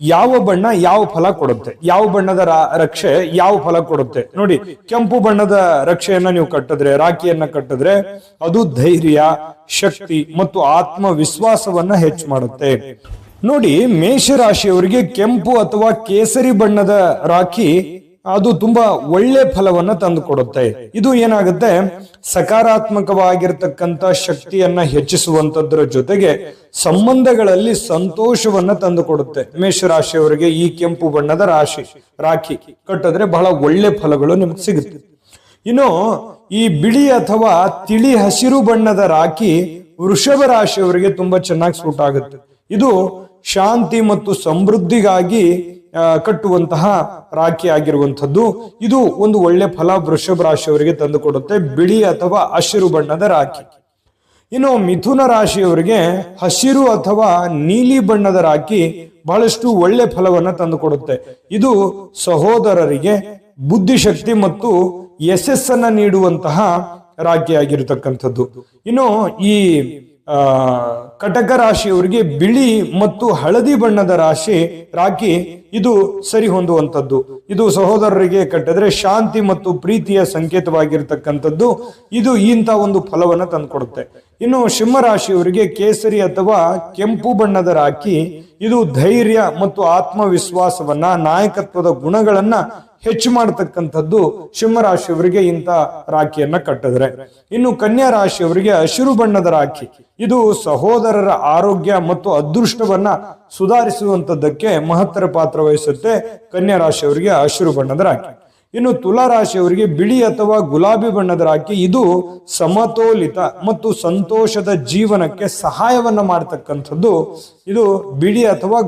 ಯಾವ ಬಣ್ಣ ಯಾವ ಫಲ ಕೊಡುತ್ತೆ? ಯಾವ ಬಣ್ಣದ ರಕ್ಷೆ ಯಾವ ಫಲ ಕೊಡುತ್ತೆ? ನೋಡಿ, ಕೆಂಪು ಬಣ್ಣದ ರಕ್ಷೆಯನ್ನ ನೀವು ಕಟ್ಟಿದ್ರೆ, ರಾಖಿಯನ್ನ ಕಟ್ಟಿದ್ರೆ ಅದು ಧೈರ್ಯ, ಶಕ್ತಿ ಮತ್ತು ಆತ್ಮವಿಶ್ವಾಸವನ್ನ ಹೆಚ್ಚು ಮಾಡುತ್ತೆ. ನೋಡಿ, ಮೇಷರಾಶಿಯವರಿಗೆ ಕೆಂಪು ಅಥವಾ ಕೇಸರಿ ಬಣ್ಣದ ರಾಖಿ ಅದು ತುಂಬಾ ಒಳ್ಳೆ ಫಲವನ್ನ ತಂದು ಕೊಡುತ್ತೆ ಇದು ಏನಾಗುತ್ತೆ? ಸಕಾರಾತ್ಮಕವಾಗಿರ್ತಕ್ಕಂಥ ಶಕ್ತಿಯನ್ನ ಹೆಚ್ಚಿಸುವಂತದ್ರ ಜೊತೆಗೆ ಸಂಬಂಧಗಳಲ್ಲಿ ಸಂತೋಷವನ್ನ ತಂದು ಕೊಡುತ್ತೆ ಮೇಷರಾಶಿಯವರಿಗೆ ಈ ಕೆಂಪು ಬಣ್ಣದ ರಾಶಿ, ರಾಖಿ ಕಟ್ಟಿದ್ರೆ ಬಹಳ ಒಳ್ಳೆ ಫಲಗಳು ನಿಮ್ಗೆ ಸಿಗುತ್ತೆ. ಇನ್ನು ಈ ಬಿಳಿ ಅಥವಾ ತಿಳಿ ಹಸಿರು ಬಣ್ಣದ ರಾಖಿ ವೃಷಭ ರಾಶಿಯವರಿಗೆ ತುಂಬಾ ಚೆನ್ನಾಗಿ ಸೂಟ್ ಆಗುತ್ತೆ. ಇದು ಶಾಂತಿ ಮತ್ತು ಸಮೃದ್ಧಿಗಾಗಿ ಕಟ್ಟುವಂತಹ ರಾಖಿ ಆಗಿರುವಂಥದ್ದು. ಇದು ಒಂದು ಒಳ್ಳೆ ಫಲ ವೃಷಭ ರಾಶಿಯವರಿಗೆ ತಂದು ಕೊಡುತ್ತೆ ಬಿಳಿ ಅಥವಾ ಹಸಿರು ಬಣ್ಣದ ರಾಖಿ. ಇನ್ನು ಮಿಥುನ ರಾಶಿಯವರಿಗೆ ಹಸಿರು ಅಥವಾ ನೀಲಿ ಬಣ್ಣದ ರಾಖಿ ಬಹಳಷ್ಟು ಒಳ್ಳೆ ಫಲವನ್ನು ತಂದು ಕೊಡುತ್ತೆ ಇದು ಸಹೋದರರಿಗೆ ಬುದ್ಧಿಶಕ್ತಿ ಮತ್ತು ಯಶಸ್ಸನ್ನ ನೀಡುವಂತಹ ರಾಖಿ ಆಗಿರತಕ್ಕಂಥದ್ದು ಇನ್ನು ಈ ಕಟಕ ರಾಶಿಯವರಿಗೆ ಬಿಳಿ ಮತ್ತು ಹಳದಿ ಬಣ್ಣದ ರಾಶಿ ರಾಖಿ ಇದು ಸರಿ ಹೊಂದುವಂಥದ್ದು. ಇದು ಸಹೋದರರಿಗೆ ಕಟ್ಟಿದ್ರೆ ಶಾಂತಿ ಮತ್ತು ಪ್ರೀತಿಯ ಸಂಕೇತವಾಗಿರ್ತಕ್ಕಂಥದ್ದು. ಇದು ಇಂಥ ಒಂದು ಫಲವನ್ನು ತಂದುಕೊಡುತ್ತೆ. ಇನ್ನು ಸಿಂಹ ರಾಶಿಯವರಿಗೆ ಕೇಸರಿ ಅಥವಾ ಕೆಂಪು ಬಣ್ಣದ ರಾಖಿ, ಇದು ಧೈರ್ಯ ಮತ್ತು ಆತ್ಮವಿಶ್ವಾಸವನ್ನ ನಾಯಕತ್ವದ ಗುಣಗಳನ್ನ ಹೆಚ್ಚು ಮಾಡತಕ್ಕಂಥದ್ದು ಸಿಂಹರಾಶಿಯವರಿಗೆ ಇಂಥ ರಾಖಿಯನ್ನ ಕಟ್ಟಿದ್ರೆ. ಇನ್ನು ಕನ್ಯಾ ರಾಶಿಯವರಿಗೆ ಹಸಿರು ಬಣ್ಣದ ರಾಖಿ, ಇದು ಸಹೋದರರ ಆರೋಗ್ಯ ಮತ್ತು ಅದೃಷ್ಟವನ್ನ ಸುಧಾರಿಸುವಂತದ್ದಕ್ಕೆ ಮಹತ್ತರ ಪಾತ್ರ ವಹಿಸುತ್ತೆ ಕನ್ಯಾ ರಾಶಿಯವರಿಗೆ ಹಸಿರು ಬಣ್ಣದ ರಾಖಿ. ಇನ್ನು ತುಲಾ ರಾಶಿಯವರಿಗೆ ಬಿಳಿ ಅಥವಾ ಗುಲಾಬಿ ಬಣ್ಣದ ರಾಖಿ ಇದು ಸಮತೋಲಿತ ಮತ್ತು ಸಂತೋಷದ ಜೀವನಕ್ಕೆ ಸಹಾಯವನ್ನು ಮಾಡತಕ್ಕಂಥದ್ದು. ಇದು ಬಿಳಿ ಅಥವಾ